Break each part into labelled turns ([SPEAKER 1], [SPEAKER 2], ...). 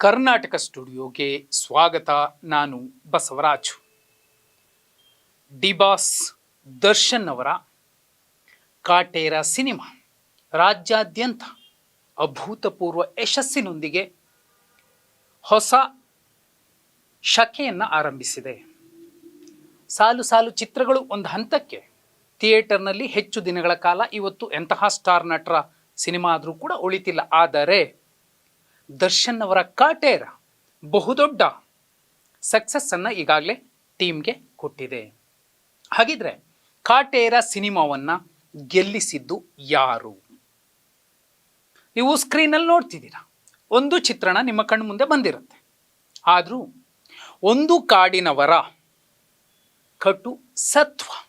[SPEAKER 1] ಕರ್ನಾಟಕ ಸ್ಟುಡಿಯೋಗೆ ಸ್ವಾಗತ. ನಾನು ಬಸವರಾಜು. ಡಿಬಾಸ್ ದರ್ಶನ್ ಅವರ ಕಾಟೇರ ಸಿನಿಮಾ ರಾಜ್ಯಾದ್ಯಂತ ಅಭೂತಪೂರ್ವ ಯಶಸ್ಸಿನೊಂದಿಗೆ ಹೊಸ ಶಕೆಯನ್ನು ಆರಂಭಿಸಿದೆ. ಸಾಲು ಸಾಲು ಚಿತ್ರಗಳು ಒಂದು ಹಂತಕ್ಕೆ, ಥಿಯೇಟರ್ನಲ್ಲಿ ಹೆಚ್ಚು ದಿನಗಳ ಕಾಲ ಇವತ್ತು ಎಂತಹ ಸ್ಟಾರ್ ನಟರ ಸಿನಿಮಾ ಆದರೂ ಕೂಡ ಉಳಿತಿಲ್ಲ. ಆದರೆ ದರ್ಶನ್ ಅವರ ಕಾಟೇರ ಬಹುದೊಡ್ಡ ಸಕ್ಸಸ್ಸನ್ನು ಈಗಾಗಲೇ ಟೀಮ್ಗೆ ಕೊಟ್ಟಿದೆ. ಹಾಗಿದ್ರೆ ಕಾಟೇರ ಸಿನಿಮಾವನ್ನು ಗೆಲ್ಲಿಸಿದ್ದು ಯಾರು? ನೀವು ಸ್ಕ್ರೀನಲ್ಲಿ ನೋಡ್ತಿದ್ದೀರಾ. ಒಂದು ಚಿತ್ರಣ ನಿಮ್ಮ ಕಣ್ಣು ಮುಂದೆ ಬಂದಿರುತ್ತೆ. ಆದರೂ ಒಂದು ಕಾಡಿನವರ ಕಟು ಸತ್ವ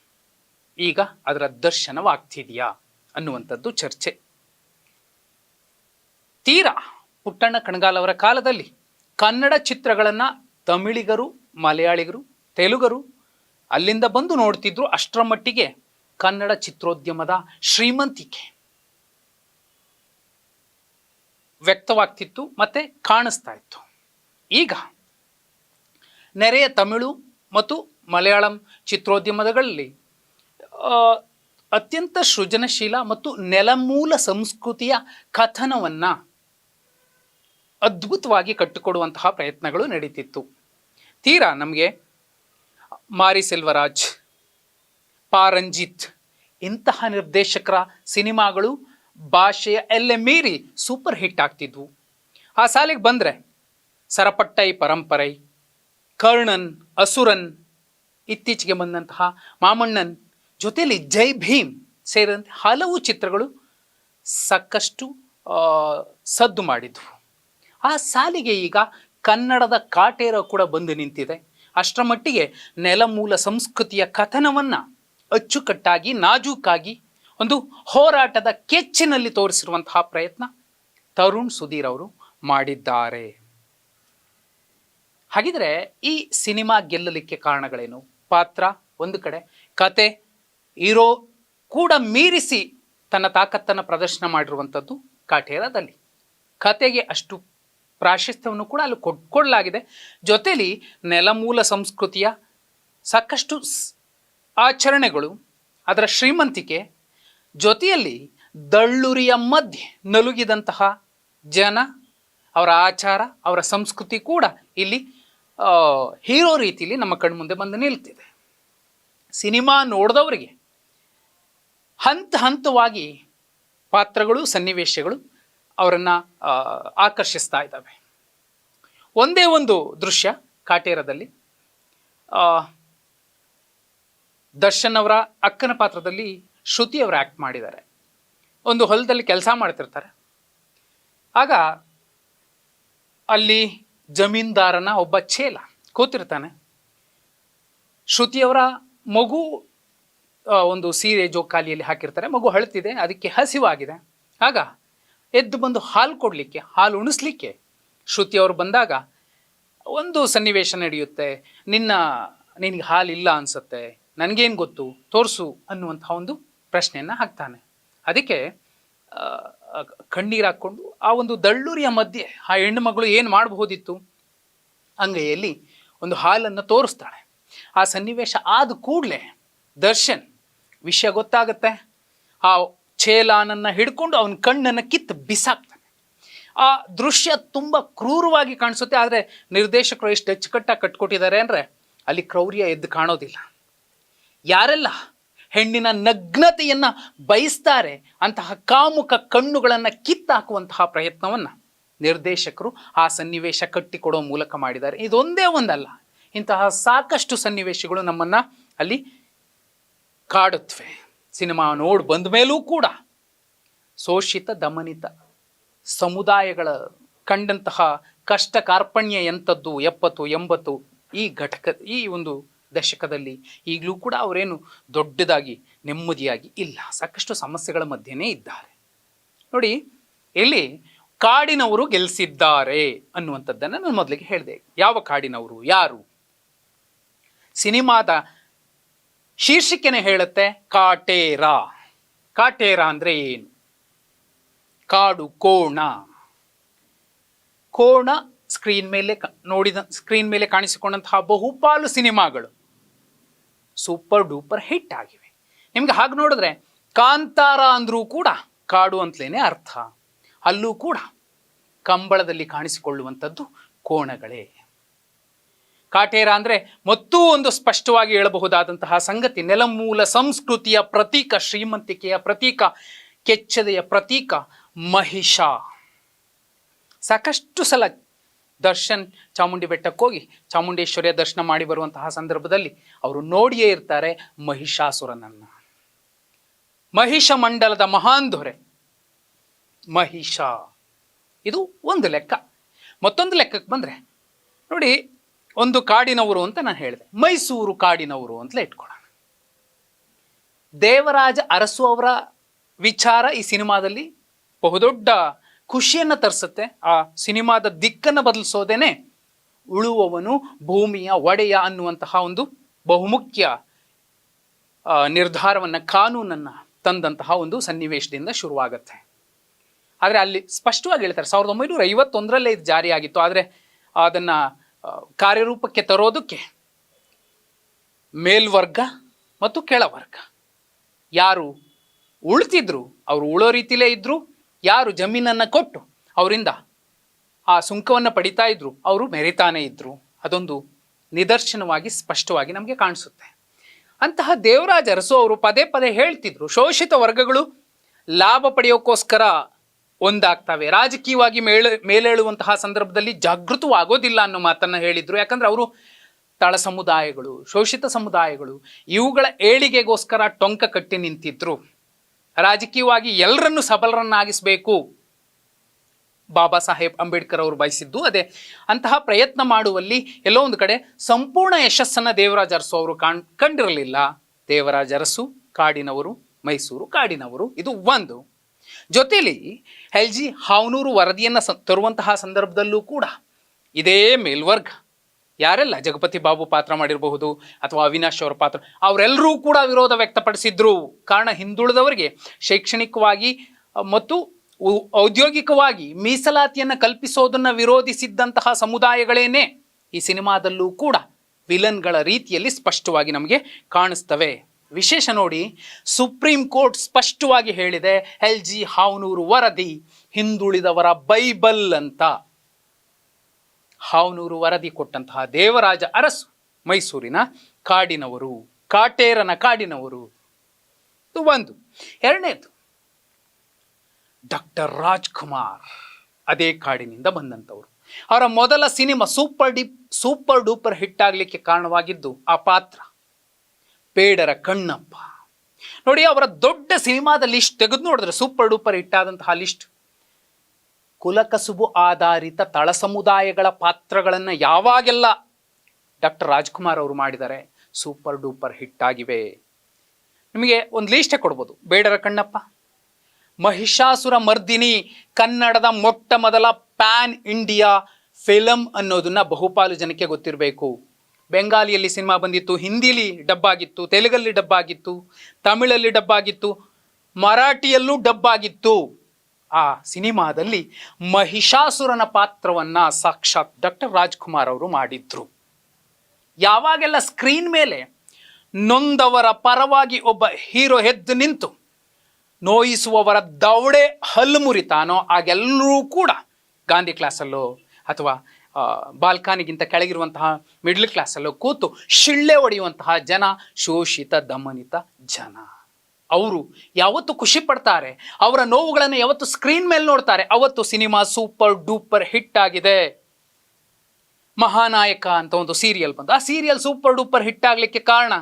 [SPEAKER 1] ಈಗ ಅದರ ದರ್ಶನವಾಗ್ತಿದೆಯಾ ಅನ್ನುವಂಥದ್ದು ಚರ್ಚೆ. ತೀರಾ ಪುಟ್ಟಣ್ಣ ಕಣಗಾಲ್ ಅವರ ಕಾಲದಲ್ಲಿ ಕನ್ನಡ ಚಿತ್ರಗಳನ್ನು ತಮಿಳಿಗರು, ಮಲಯಾಳಿಗರು, ತೆಲುಗರು ಅಲ್ಲಿಂದ ಬಂದು ನೋಡ್ತಿದ್ರು ಅಷ್ಟರ ಮಟ್ಟಿಗೆ ಕನ್ನಡ ಚಿತ್ರೋದ್ಯಮದ ಶ್ರೀಮಂತಿಕೆ. ವ್ಯಕ್ತವಾಗ್ತಿತ್ತು ಮತ್ತೆ ಕಾಣಿಸ್ತಾ ಇತ್ತು. ಈಗ ನೆರೆಯ ತಮಿಳು ಮತ್ತು ಮಲಯಾಳಂ ಚಿತ್ರೋದ್ಯಮದಗಳಲ್ಲಿ ಅತ್ಯಂತ ಸೃಜನಶೀಲ ಮತ್ತು ನೆಲಮೂಲ ಸಂಸ್ಕೃತಿಯ ಕಥನವನ್ನು ಅದ್ಭುತವಾಗಿ ಕಟ್ಟಿಕೊಡುವಂತಹ ಪ್ರಯತ್ನಗಳು ನಡೀತಿತ್ತು. ತೀರಾ ನಮಗೆ ಮಾರಿ ಸೆಲ್ವರಾಜ್, ಪಾರಂಜಿತ್ ಇಂತಹ ನಿರ್ದೇಶಕರ ಸಿನಿಮಾಗಳು ಭಾಷೆಯ ಎಲ್ಲೆ ಮೀರಿ ಸೂಪರ್ ಹಿಟ್ ಆಗ್ತಿದ್ವು. ಆ ಸಾಲಿಗೆ ಬಂದರೆ ಸರಪಟ್ಟೈ ಪರಂಪರೈ, ಕರ್ಣನ್, ಅಸುರನ್, ಇತ್ತೀಚೆಗೆ ಬಂದಂತಹ ಮಾಮಣ್ಣನ್ ಜೊತೆಯಲ್ಲಿ ಜೈ ಭೀಮ್ ಸೇರಿದಂತೆ ಹಲವು ಚಿತ್ರಗಳು ಸಾಕಷ್ಟು ಸದ್ದು ಮಾಡಿದ್ವು. ಆ ಸಾಲಿಗೆ ಈಗ ಕನ್ನಡದ ಕಾಟೇರ ಕೂಡ ಬಂದು ನಿಂತಿದೆ. ಅಷ್ಟರ ಮಟ್ಟಿಗೆ ನೆಲಮೂಲ ಸಂಸ್ಕೃತಿಯ ಕಥನವನ್ನು ಅಚ್ಚುಕಟ್ಟಾಗಿ, ನಾಜೂಕಾಗಿ, ಒಂದು ಹೋರಾಟದ ಕೆಚ್ಚಿನಲ್ಲಿ ತೋರಿಸಿರುವಂತಹ ಪ್ರಯತ್ನ ತರುಣ್ ಸುಧೀರ್ ಅವರು ಮಾಡಿದ್ದಾರೆ. ಹಾಗಿದ್ರೆ ಈ ಸಿನಿಮಾ ಗೆಲ್ಲಲಿಕ್ಕೆ ಕಾರಣಗಳೇನು? ಪಾತ್ರ ಒಂದು ಕಡೆ, ಕತೆ ಇರೋ ಕೂಡ ಮೀರಿಸಿ ತನ್ನ ತಾಕತ್ತನ್ನು ಪ್ರದರ್ಶನ ಮಾಡಿರುವಂಥದ್ದು ಕಾಟೇರದಲ್ಲಿ. ಕತೆಗೆ ಅಷ್ಟು ಪ್ರಾಶಸ್ತ್ಯವನ್ನು ಕೂಡ ಅಲ್ಲಿ ಕೊಟ್ಕೊಳ್ಳಲಾಗಿದೆ ಜೊತೆಯಲ್ಲಿ ನೆಲಮೂಲ ಸಂಸ್ಕೃತಿಯ ಸಾಕಷ್ಟು ಆಚರಣೆಗಳು ಅದರ ಶ್ರೀಮಂತಿಕೆ ಜೊತೆಯಲ್ಲಿ ದಳ್ಳುರಿಯ ಮಧ್ಯೆ ನಲುಗಿದಂತಹ ಜನ, ಅವರ ಆಚಾರ, ಅವರ ಸಂಸ್ಕೃತಿ ಕೂಡ ಇಲ್ಲಿ ಹೀರೋ ರೀತಿಯಲ್ಲಿ ನಮ್ಮ ಕಣ್ಮುಂದೆ ಬಂದು ನಿಲ್ತಿದೆ. ಸಿನಿಮಾ ನೋಡಿದವರಿಗೆ ಹಂತ ಹಂತವಾಗಿ ಪಾತ್ರಗಳು, ಸನ್ನಿವೇಶಗಳು ಅವರನ್ನು ಆಕರ್ಷಿಸ್ತಾ ಇದ್ದಾವೆ. ಒಂದೇ ಒಂದು ದೃಶ್ಯ ಕಾಟೇರದಲ್ಲಿ ದರ್ಶನ್ ಅವರ ಅಕ್ಕನ ಪಾತ್ರದಲ್ಲಿ ಶ್ರುತಿ ಅವರು ಆ್ಯಕ್ಟ್ ಮಾಡಿದ್ದಾರೆ. ಒಂದು ಹೊಲದಲ್ಲಿ ಕೆಲಸ ಮಾಡ್ತಿರ್ತಾರೆ. ಆಗ ಅಲ್ಲಿ ಜಮೀನ್ದಾರನ ಒಬ್ಬ ಚೇಲ ಕೂತಿರ್ತಾನೆ. ಶ್ರುತಿಯವರ ಮಗು ಒಂದು ಸೀರೆ ಜೋಕಾಲಿಯಲ್ಲಿ ಹಾಕಿರ್ತಾರೆ. ಮಗು ಅಳ್ತಿದೆ ಅದಕ್ಕೆ ಹಸಿವಾಗಿದೆ. ಆಗ ಎದ್ದು ಬಂದು ಹಾಲು ಕೊಡಲಿಕ್ಕೆ, ಹಾಲು ಉಣಿಸ್ಲಿಕ್ಕೆ ಶ್ರುತಿಯವರು ಬಂದಾಗ, ಒಂದು ಸನ್ನಿವೇಶ ನಡೆಯುತ್ತೆ, ನಿನ್ನ, ನಿನಗೆ ಹಾಲು ಇಲ್ಲ ಅನಿಸುತ್ತೆ, ನನಗೇನು ಗೊತ್ತು, ತೋರಿಸು ಅನ್ನುವಂಥ ಒಂದು ಪ್ರಶ್ನೆಯನ್ನು ಹಾಕ್ತಾನೆ. ಅದಕ್ಕೆ ಕಣ್ಣೀರು ಹಾಕ್ಕೊಂಡು ಆ ಒಂದು ದಳ್ಳೂರಿಯ ಮಧ್ಯೆ ಆ ಹೆಣ್ಣು ಮಗಳು ಏನು ಮಾಡಬಹುದಿತ್ತು? ಅಂಗೈಯಲ್ಲಿ ಒಂದು ಹಾಲನ್ನು ತೋರಿಸ್ತಾಳೆ. ಆ ಸನ್ನಿವೇಶ ಆದ ಕೂಡಲೇ ದರ್ಶನ್ ವಿಷಯ ಗೊತ್ತಾಗುತ್ತೆ. ಆ ಚೇಲಾನನ್ನು ಹಿಡ್ಕೊಂಡು ಅವನ ಕಣ್ಣನ್ನು ಕಿತ್ತು ಬಿಸಾಕ್ತಾನೆ. ಆ ದೃಶ್ಯ ತುಂಬ ಕ್ರೂರವಾಗಿ ಕಾಣಿಸುತ್ತೆ. ಆದರೆ ನಿರ್ದೇಶಕರು ಎಷ್ಟು ಅಚ್ಚುಕಟ್ಟಾಗಿ ಕಟ್ಕೊಟ್ಟಿದ್ದಾರೆ ಅಂದರೆ ಅಲ್ಲಿ ಕ್ರೌರ್ಯ ಎದ್ದು ಕಾಣೋದಿಲ್ಲ. ಯಾರೆಲ್ಲ ಹೆಣ್ಣಿನ ನಗ್ನತೆಯನ್ನು ಬಯಸ್ತಾರೆ, ಅಂತಹ ಕಾಮುಕ ಕಣ್ಣುಗಳನ್ನು ಕಿತ್ತಾಕುವಂತಹ ಪ್ರಯತ್ನವನ್ನು ನಿರ್ದೇಶಕರು ಆ ಸನ್ನಿವೇಶ ಕಟ್ಟಿಕೊಡೋ ಮೂಲಕ ಮಾಡಿದ್ದಾರೆ. ಇದೊಂದೇ ಒಂದಲ್ಲ, ಇಂತಹ ಸಾಕಷ್ಟು ಸನ್ನಿವೇಶಗಳು ನಮ್ಮನ್ನು ಅಲ್ಲಿ ಕಾಡುತ್ತವೆ ಸಿನಿಮಾ ನೋಡಿ ಬಂದ ಮೇಲೂ ಕೂಡ ಶೋಷಿತ, ದಮನಿತ ಸಮುದಾಯಗಳ ಕಂಡಂತಹ ಕಷ್ಟ ಕಾರ್ಪಣ್ಯ ಎಂಥದ್ದು ಎಪ್ಪತ್ತು, ಎಂಬತ್ತು ಈ ಘಟಕ, ಈ ಒಂದು ದಶಕದಲ್ಲಿ ಈಗಲೂ ಕೂಡ ಅವರೇನು ದೊಡ್ಡದಾಗಿ, ನೆಮ್ಮದಿಯಾಗಿ ಇಲ್ಲ. ಸಾಕಷ್ಟು ಸಮಸ್ಯೆಗಳ ಮಧ್ಯನೇ ಇದ್ದಾರೆ. ನೋಡಿ ಇಲ್ಲಿ ಕಾಡಿನವರು ಗೆಲ್ಲಿಸಿದ್ದಾರೆ ಅನ್ನುವಂಥದ್ದನ್ನು ನಾನು ಮೊದಲಿಗೆ ಹೇಳಿದೆ. ಯಾವ ಕಾಡಿನವರು? ಯಾರು? ಸಿನಿಮಾದ ಶೀರ್ಷಿಕೆನೆ ಹೇಳುತ್ತೆ ಕಾಟೇರ. ಕಾಟೇರ ಅಂದ್ರೆ ಏನು? ಕಾಡು, ಕೋಣ. ಕೋಣ ಸ್ಕ್ರೀನ್ ಮೇಲೆ ನೋಡಿದ ಸ್ಕ್ರೀನ್ ಮೇಲೆ ಕಾಣಿಸಿಕೊಂಡಂತಹ ಬಹುಪಾಲು ಸಿನಿಮಾಗಳು ಸೂಪರ್ ಡೂಪರ್ ಹಿಟ್ ಆಗಿವೆ. ನಿಮ್ಗೆ ಹಾಗೆ ನೋಡಿದ್ರೆ ಕಾಂತಾರ ಅಂದ್ರೂ ಕೂಡ ಕಾಡು ಅಂತಲೇ ಅರ್ಥ. ಅಲ್ಲೂ ಕೂಡ ಕಂಬಳದಲ್ಲಿ ಕಾಣಿಸಿಕೊಳ್ಳುವಂಥದ್ದು ಕೋಣಗಳೇ. ಕಾಟೇರ ಅಂದ್ರೆ ಮತ್ತೂ ಒಂದು ಸ್ಪಷ್ಟವಾಗಿ ಹೇಳಬಹುದಾದಂತಹ ಸಂಗತಿ. ನೆಲಮೂಲ ಸಂಸ್ಕೃತಿಯ ಪ್ರತೀಕ, ಶ್ರೀಮಂತಿಕೆಯ ಪ್ರತೀಕ, ಕೆಚ್ಚದೆಯ ಪ್ರತೀಕ, ಮಹಿಷ. ಸಾಕಷ್ಟು ಸಲ ದರ್ಶನ್ ಚಾಮುಂಡಿ ಬೆಟ್ಟಕ್ಕೆ ಹೋಗಿ ಚಾಮುಂಡೇಶ್ವರಿಯ ದರ್ಶನ ಮಾಡಿ ಬರುವಂತಹ ಸಂದರ್ಭದಲ್ಲಿ ಅವರು ನೋಡಿಯೇ ಇರ್ತಾರೆ ಮಹಿಷಾಸುರನನ್ನ. ಮಹಿಷ ಮಂಡಲದ ಮಹಾನ್ ದೊರೆ ಮಹಿಷ. ಇದು ಒಂದು ಲೆಕ್ಕ. ಮತ್ತೊಂದು ಲೆಕ್ಕಕ್ಕೆ ಬಂದರೆ ನೋಡಿ ಒಂದು ಕಾಡಿನವರು ಅಂತ ನಾನು ಹೇಳಿದೆ. ಮೈಸೂರು ಕಾಡಿನವರು ಅಂತಲೇ ಇಟ್ಕೊಳ್ಳೋಣ. ದೇವರಾಜ ಅರಸು ಅವರ ವಿಚಾರ ಈ ಸಿನಿಮಾದಲ್ಲಿ ಬಹುದೊಡ್ಡ ಖುಷಿಯನ್ನು ತರಿಸುತ್ತೆ. ಆ ಸಿನಿಮಾದ ದಿಕ್ಕನ್ನು ಬದಲಿಸೋದೇನೆ ಉಳುವವನು, ಭೂಮಿಯ ಒಡೆಯ ಅನ್ನುವಂತಹ ಒಂದು ಬಹುಮುಖ್ಯ ನಿರ್ಧಾರವನ್ನು ಕಾನೂನನ್ನು ತಂದಂತಹ ಒಂದು ಸನ್ನಿವೇಶದಿಂದ ಶುರುವಾಗುತ್ತೆ. ಆದರೆ ಅಲ್ಲಿ ಸ್ಪಷ್ಟವಾಗಿ ಹೇಳ್ತಾರೆ, ಸಾವಿರದ ಒಂಬೈನೂರ ಐವತ್ತೊಂದರಲ್ಲೇ ಇದು ಜಾರಿಯಾಗಿತ್ತು. ಆದರೆ ಅದನ್ನ ಕಾರ್ಯರೂಪಕ್ಕೆ ತರೋದಕ್ಕೆ ಮೇಲ್ವರ್ಗ ಮತ್ತು ಕೆಳವರ್ಗ. ಯಾರು ಉಳ್ತಿದ್ರು, ಅವರು ಉಳೋ ರೀತಿಲೇ ಇದ್ರು, ಯಾರು ಜಮೀನನ್ನು ಕೊಟ್ಟು ಅವರಿಂದ ಆ ಸುಂಕವನ್ನು ಪಡಿತಾ ಇದ್ರು, ಅವರು ಮೆರಿತಾನೇ ಇದ್ರು. ಅದೊಂದು ನಿದರ್ಶನವಾಗಿ ಸ್ಪಷ್ಟವಾಗಿ ನಮಗೆ ಕಾಣಿಸುತ್ತೆ. ಅಂತಹ ದೇವರಾಜ ಅರಸು ಅವರು ಪದೇ ಪದೇ ಹೇಳ್ತಿದ್ರು, ಶೋಷಿತ ವರ್ಗಗಳು ಲಾಭ ಪಡೆಯೋಕ್ಕೋಸ್ಕರ ಒಂದಾಗ್ತವೆ. ರಾಜಕೀಯವಾಗಿ ಮೇಳ, ಮೇಲೇಳುವಂತಹ ಸಂದರ್ಭದಲ್ಲಿ ಜಾಗೃತವಾಗೋದಿಲ್ಲ ಅನ್ನೋ ಮಾತನ್ನ ಹೇಳಿದ್ರು. ಯಾಕಂದ್ರೆ ಅವರು ತಳ ಸಮುದಾಯಗಳು, ಶೋಷಿತ ಸಮುದಾಯಗಳು, ಇವುಗಳ ಏಳಿಗೆಗೋಸ್ಕರ ಟೊಂಕ ಕಟ್ಟಿ ನಿಂತಿದ್ರು. ರಾಜಕೀಯವಾಗಿ ಎಲ್ಲರನ್ನು ಸಬಲರನ್ನಾಗಿಸಬೇಕು ಬಾಬಾ ಸಾಹೇಬ್ ಅಂಬೇಡ್ಕರ್ ಅವರು ಬಯಸಿದ್ದು ಅದೇ. ಅಂತಹ ಪ್ರಯತ್ನ ಮಾಡುವಲ್ಲಿ ಎಲ್ಲೋ ಒಂದು ಕಡೆ ಸಂಪೂರ್ಣ ಯಶಸ್ಸನ್ನು ದೇವರಾಜ ಅರಸು ಅವರು ಕಾಣ್, ಕಂಡಿರಲಿಲ್ಲ. ದೇವರಾಜ ಅರಸು, ಕಾಡಿನವರು, ಮೈಸೂರು ಕಾಡಿನವರು. ಇದು ಒಂದು. ಜೊತೆಲಿ ಎಲ್ ಜಿ ಹಾವನೂರು ವರದಿಯನ್ನು ತರುವಂತಹ ಸಂದರ್ಭದಲ್ಲೂ ಕೂಡ ಇದೇ ಮೇಲ್ವರ್ಗ. ಯಾರೆಲ್ಲ ಜಗಪತಿ ಬಾಬು ಪಾತ್ರ ಮಾಡಿರಬಹುದು ಅಥವಾ ಅವಿನಾಶ್ ಅವರ ಪಾತ್ರ ಅವರೆಲ್ಲರೂ ಕೂಡ ವಿರೋಧ ವ್ಯಕ್ತಪಡಿಸಿದ್ರು. ಕಾರಣ ಹಿಂದುಳಿದವರಿಗೆ ಶೈಕ್ಷಣಿಕವಾಗಿ, ಮತ್ತು ಔದ್ಯೋಗಿಕವಾಗಿ ಮೀಸಲಾತಿಯನ್ನು ಕಲ್ಪಿಸೋದನ್ನು ವಿರೋಧಿಸಿದ್ದಂತಹ ಸಮುದಾಯಗಳೇನೆ. ಈ ಸಿನಿಮಾದಲ್ಲೂ ಕೂಡ ವಿಲನ್ಗಳ ರೀತಿಯಲ್ಲಿ ಸ್ಪಷ್ಟವಾಗಿ ನಮಗೆ ಕಾಣಿಸ್ತವೆ. ವಿಶೇಷ ನೋಡಿ ಸುಪ್ರೀಂ ಕೋರ್ಟ್ ಸ್ಪಷ್ಟವಾಗಿ ಹೇಳಿದೆ, ಎಲ್ ಜಿ ಹಾವನೂರು ವರದಿ ಹಿಂದುಳಿದವರ ಬೈಬಲ್ ಅಂತ. ಹಾವನೂರು ವರದಿ ಕೊಟ್ಟಂತಹ ದೇವರಾಜ ಅರಸು ಮೈಸೂರಿನ ಕಾಡಿನವರು, ಕಾಟೇರನ ಕಾಡಿನವರು. ಒಂದು. ಎರಡನೇದು, ಡಾಕ್ಟರ್ ರಾಜ್ಕುಮಾರ್ ಅದೇ ಕಾಡಿನಿಂದ ಬಂದಂಥವರು. ಅವರ ಮೊದಲ cinema super dip super duper hit ಆಗಲಿಕ್ಕೆ ಕಾರಣವಾಗಿದ್ದು ಆ ಪಾತ್ರ. ಬೇಡರ ಕಣ್ಣಪ್ಪ. ನೋಡಿ, ಅವರ ದೊಡ್ಡ ಸಿನಿಮಾದ ಲಿಸ್ಟ್ ತೆಗೆದು ನೋಡಿದ್ರೆ ಸೂಪರ್ ಡೂಪರ್ ಹಿಟ್ ಆದಂತಹ ಲಿಸ್ಟ್. ಕುಲಕಸುಬು ಆಧಾರಿತ ತಳ ಸಮುದಾಯಗಳ ಪಾತ್ರಗಳನ್ನು ಯಾವಾಗೆಲ್ಲ ಡಾಕ್ಟರ್ ರಾಜ್ಕುಮಾರ್ ಅವರು ಮಾಡಿದ್ದಾರೆ ಸೂಪರ್ ಡೂಪರ್ ಹಿಟ್ ಆಗಿವೆ ನಿಮಗೆ ಒಂದು ಲೀಸ್ಟೇ ಕೊಡ್ಬೋದು. ಬೇಡರ ಕಣ್ಣಪ್ಪ. ಮಹಿಷಾಸುರ ಮರ್ದಿನಿ ಕನ್ನಡದ ಮೊಟ್ಟ ಮೊದಲ ಪ್ಯಾನ್ ಇಂಡಿಯಾ ಫಿಲಮ್ ಅನ್ನೋದನ್ನ ಬಹುಪಾಲು ಜನಕ್ಕೆ ಗೊತ್ತಿರಬೇಕು. ಬೆಂಗಾಲಿಯಲ್ಲಿ ಸಿನಿಮಾ ಬಂದಿತ್ತು, ಹಿಂದಿಲಿ ಡಬ್ಬಾಗಿತ್ತು, ತೆಲುಗಲ್ಲಿ ಡಬ್ಬಾಗಿತ್ತು, ತಮಿಳಲ್ಲಿ ಡಬ್ಬಾಗಿತ್ತು, ಮರಾಠಿಯಲ್ಲೂ ಡಬ್ಬಾಗಿತ್ತು. ಆ ಸಿನಿಮಾದಲ್ಲಿ ಮಹಿಷಾಸುರನ ಪಾತ್ರವನ್ನ ಸಾಕ್ಷಾತ್ ಡಾಕ್ಟರ್ ರಾಜ್ಕುಮಾರ್ ಅವರು ಮಾಡಿದ್ರು. ಯಾವಾಗೆಲ್ಲ ಸ್ಕ್ರೀನ್ ಮೇಲೆ ನೊಂದವರ ಪರವಾಗಿ ಒಬ್ಬ ಹೀರೋ ಹೆದ್ದು ನಿಂತು ನೋಯಿಸುವವರ ದೌಡೆ ಹಲ್ಲು ಮುರಿತಾನೋ, ಆಗೆಲ್ಲರೂ ಕೂಡ ಗಾಂಧಿ ಕ್ಲಾಸಲ್ಲೋ ಅಥವಾ ಬಾಲ್ಕನಿಗಿಂತ ಕೆಳಗಿರುವಂತಹ ಮಿಡ್ಲ್ ಕ್ಲಾಸಲ್ಲೂ ಕೂತು ಶಿಳ್ಳೆ ಹೊಡೆಯುವಂತಹ ಜನ, ಶೋಷಿತ, ದಮನಿತ ಜನ. ಅವರು ಯಾವತ್ತು ಖುಷಿ ಪಡ್ತಾರೆ, ಅವರ ನೋವುಗಳನ್ನು ಯಾವತ್ತು ಸ್ಕ್ರೀನ್ ಮೇಲೆ ನೋಡ್ತಾರೆ, ಅವತ್ತು ಸಿನಿಮಾ ಸೂಪರ್ ಡೂಪರ್ ಹಿಟ್ ಆಗಿದೆ. ಮಹಾನಾಯಕ ಅಂತ ಒಂದು ಸೀರಿಯಲ್ ಬಂತು ಆ ಸೀರಿಯಲ್ ಸೂಪರ್ ಡೂಪರ್ ಹಿಟ್ ಆಗಲಿಕ್ಕೆ ಕಾರಣ,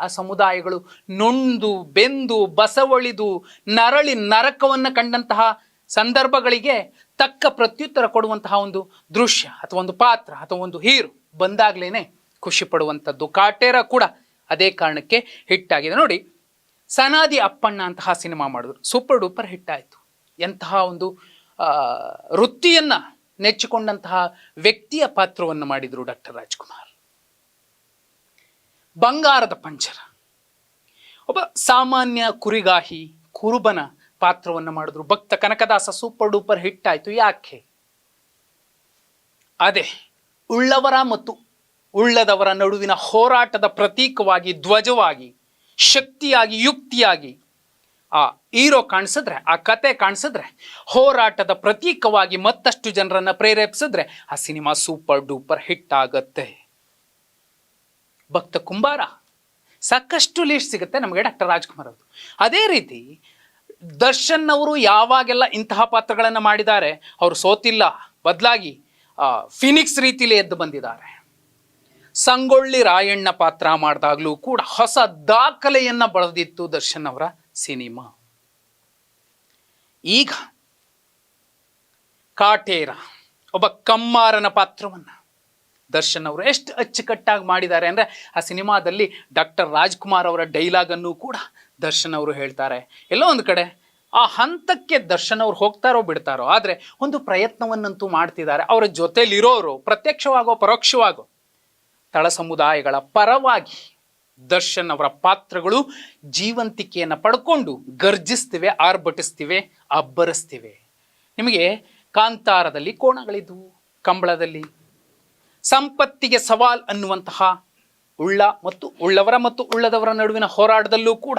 [SPEAKER 1] ಆ ಸಮುದಾಯಗಳು ನೊಂದು, ಬೆಂದು, ಬಸವಳಿದು, ನರಳಿ ನರಕವನ್ನು ಕಂಡಂತಹ ಸಂದರ್ಭಗಳಿಗೆ ತಕ್ಕ ಪ್ರತ್ಯುತ್ತರ ಕೊಡುವಂತಹ ಒಂದು ದೃಶ್ಯ ಅಥವಾ ಒಂದು ಪಾತ್ರ ಅಥವಾ ಒಂದು ಹೀರು ಬಂದಾಗ್ಲೇನೆ ಖುಷಿ ಪಡುವಂಥದ್ದು. ಕಾಟೇರ ಕೂಡ ಅದೇ ಕಾರಣಕ್ಕೆ ಹಿಟ್ ಆಗಿದೆ ನೋಡಿ, ಸನಾದಿ ಅಪ್ಪಣ್ಣ ಅಂತಹ ಸಿನಿಮಾ ಮಾಡಿದ್ರು. ಸೂಪರ್ ಡೂಪರ್ ಹಿಟ್ ಆಯಿತು. ಎಂತಹ ಒಂದು ವೃತ್ತಿಯನ್ನು ನೆಚ್ಚಿಕೊಂಡಂತಹ ವ್ಯಕ್ತಿಯ ಪಾತ್ರವನ್ನು ಮಾಡಿದ್ರು ಡಾಕ್ಟರ್ ರಾಜ್ಕುಮಾರ್. ಬಂಗಾರದ ಪಂಜರ. ಒಬ್ಬ ಸಾಮಾನ್ಯ ಕುರಿಗಾಹಿ, ಕುರುಬನ ಪಾತ್ರವನ್ನು ಮಾಡಿದ್ರು. ಭಕ್ತ ಕನಕದಾಸ ಸೂಪರ್ ಡೂಪರ್ ಹಿಟ್ ಆಯ್ತು ಯಾಕೆ? ಅದೇ, ಉಳ್ಳವರ ಮತ್ತು ಉಳ್ಳದವರ ನಡುವಿನ ಹೋರಾಟದ ಪ್ರತೀಕವಾಗಿ, ಧ್ವಜವಾಗಿ, ಶಕ್ತಿಯಾಗಿ, ಯುಕ್ತಿಯಾಗಿ ಆ ಹೀರೋ ಕಾಣಿಸಿದ್ರೆ, ಆ ಕತೆ ಕಾಣಿಸಿದ್ರೆ, ಹೋರಾಟದ ಪ್ರತೀಕವಾಗಿ ಮತ್ತಷ್ಟು ಜನರನ್ನು ಪ್ರೇರೇಪಿಸಿದ್ರೆ ಆ ಸಿನಿಮಾ ಸೂಪರ್ ಡೂಪರ್ ಹಿಟ್ ಆಗತ್ತೆ. ಭಕ್ತ ಕುಂಬಾರ, ಸಾಕಷ್ಟು ಲೀಸ್ಟ್ ಸಿಗುತ್ತೆ ನಮಗೆ ಡಾಕ್ಟರ್ ರಾಜ್ಕುಮಾರ್ ಅವರು ಅದೇ ರೀತಿ ದರ್ಶನ್ ಅವರು ಯಾವಾಗೆಲ್ಲ ಇಂತಹ ಪಾತ್ರಗಳನ್ನು ಮಾಡಿದ್ದಾರೆ, ಅವರು ಸೋತಿಲ್ಲ, ಬದಲಾಗಿ ಫಿನಿಕ್ಸ್ ರೀತಿಲಿ ಎದ್ದು ಬಂದಿದ್ದಾರೆ. ಸಂಗೊಳ್ಳಿ ರಾಯಣ್ಣ ಪಾತ್ರ ಮಾಡಿದಾಗಲೂ ಕೂಡ ಹೊಸ ದಾಖಲೆಯನ್ನ ಬರೆದಿತ್ತು ದರ್ಶನ್ ಅವರ ಸಿನಿಮಾ. ಈಗ ಕಾಟೇರ, ಒಬ್ಬ ಕಮ್ಮಾರನ ಪಾತ್ರವನ್ನು ದರ್ಶನ್ ಅವರು ಎಷ್ಟು ಅಚ್ಚುಕಟ್ಟಾಗಿ ಮಾಡಿದ್ದಾರೆ ಅಂದರೆ, ಆ ಸಿನಿಮಾದಲ್ಲಿ ಡಾಕ್ಟರ್ ರಾಜ್ಕುಮಾರ್ ಅವರ ಡೈಲಾಗನ್ನು ಕೂಡ ದರ್ಶನ್ ಅವರು ಹೇಳ್ತಾರೆ. ಎಲ್ಲೋ ಒಂದು ಕಡೆ ಆ ಹಂತಕ್ಕೆ ದರ್ಶನ್ ಅವ್ರು ಹೋಗ್ತಾರೋ ಬಿಡ್ತಾರೋ, ಆದರೆ ಒಂದು ಪ್ರಯತ್ನವನ್ನಂತೂ ಮಾಡ್ತಿದ್ದಾರೆ. ಅವರ ಜೊತೆಲಿರೋರು, ಪ್ರತ್ಯಕ್ಷವಾಗೋ, ಪರೋಕ್ಷವಾಗೋ, ತಳ ಸಮುದಾಯಗಳ ಪರವಾಗಿ ದರ್ಶನ್ ಅವರ ಪಾತ್ರಗಳು ಜೀವಂತಿಕೆಯನ್ನು ಪಡ್ಕೊಂಡು ಗರ್ಜಿಸ್ತಿವೆ, ಆರ್ಭಟಿಸ್ತಿವೆ, ಅಬ್ಬರಿಸ್ತಿವೆ. ನಿಮಗೆ ಕಾಂತಾರದಲ್ಲಿ ಕೋಣಗಳಿದ್ವು, ಕಂಬಳದಲ್ಲಿ. ಸಂಪತ್ತಿಗೆ ಸವಾಲ್ ಅನ್ನುವಂತಹ ಉಳ್ಳ ಮತ್ತು ಉಳ್ಳವರ ಮತ್ತು ಉಳ್ಳದವರ ನಡುವಿನ ಹೋರಾಟದಲ್ಲೂ ಕೂಡ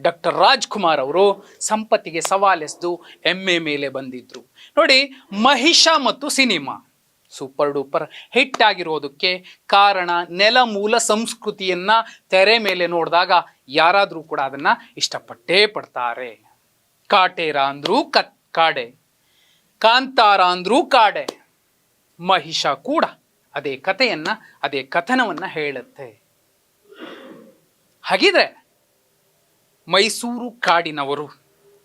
[SPEAKER 1] ಡಾಕ್ಟರ್ ರಾಜ್ಕುಮಾರ್ ಅವರು ಸಂಪತ್ತಿಗೆ ಸವಾಲೆಸೆದು ಎಮ್ಮೆ ಮೇಲೆ ಬಂದಿದ್ದರು ನೋಡಿ, ಮಹಿಷ ಮತ್ತು ಸಿನಿಮಾ ಸೂಪರ್ ಡೂಪರ್ ಹಿಟ್ ಆಗಿರೋದಕ್ಕೆ ಕಾರಣ ನೆಲಮೂಲ ಸಂಸ್ಕೃತಿಯನ್ನು ಸಂಸ್ಕೃತಿಯನ್ನ ತೆರೆ ಮೇಲೆ ನೋಡಿದಾಗ ಯಾರಾದರೂ ಕೂಡ ಅದನ್ನು ಇಷ್ಟಪಟ್ಟೇ ಪಡ್ತಾರೆ. ಕಾಟೇರ ಅಂದ್ರೂ ಕತ್, ಕಾಡೆ. ಕಾಂತಾರ ಅಂದ್ರೂ ಕಾಡೆ. ಮಹಿಷ ಕೂಡ ಅದೇ ಕಥೆಯನ್ನು, ಅದೇ ಕಥನವನ್ನು ಹೇಳುತ್ತೆ. ಹಾಗಿದ್ರೆ ಮೈಸೂರು ಕಾಡಿನವರು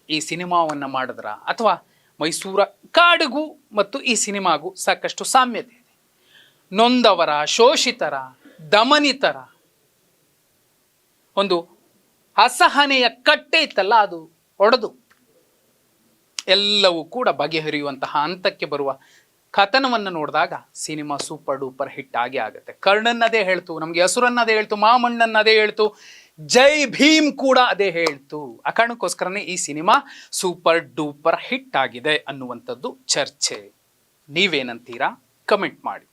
[SPEAKER 1] ಈ ಸಿನಿಮಾವನ್ನು ಮಾಡಿದ್ರ? ಅಥವಾ ಮೈಸೂರ ಕಾಡಿಗೂ ಮತ್ತು ಈ ಸಿನಿಮಾಗೂ ಸಾಕಷ್ಟು ಸಾಮ್ಯತೆ ಇದೆ. ನೊಂದವರ, ಶೋಷಿತರ, ದಮನಿತರ, ಒಂದು ಅಸಹನೆಯ ಕಟ್ಟೆ ಇತ್ತಲ್ಲ, ಅದು ಒಡೆದು ಎಲ್ಲವೂ ಕೂಡ ಬಗೆಹರಿಯುವಂತಹ ಹಂತಕ್ಕೆ ಬರುವ ಕಥನವನ್ನು ನೋಡಿದಾಗ ಸಿನಿಮಾ ಸೂಪರ್ ಡೂಪರ್ ಹಿಟ್ ಆಗೇ ಆಗುತ್ತೆ. ಕರ್ಣನ್ನದೇ ಹೇಳ್ತು, ನಮಗೆ ಹಸುರನ್ನದೇ ಹೇಳ್ತು ಮಾಮಣ್ಣನ್ನದೇ ಹೇಳ್ತು ಜೈ ಭೀಮ್ ಕೂಡ ಅದೇ ಹೇಳ್ತು. ಆ ಕಾರಣಕ್ಕೋಸ್ಕರನೇ ಈ ಸಿನಿಮಾ ಸೂಪರ್ ಡೂಪರ್ ಹಿಟ್ ಆಗಿದೆ ಅನ್ನುವಂಥದ್ದು ಚರ್ಚೆ. ನೀವೇನಂತೀರಾ? ಕಮೆಂಟ್ ಮಾಡಿ.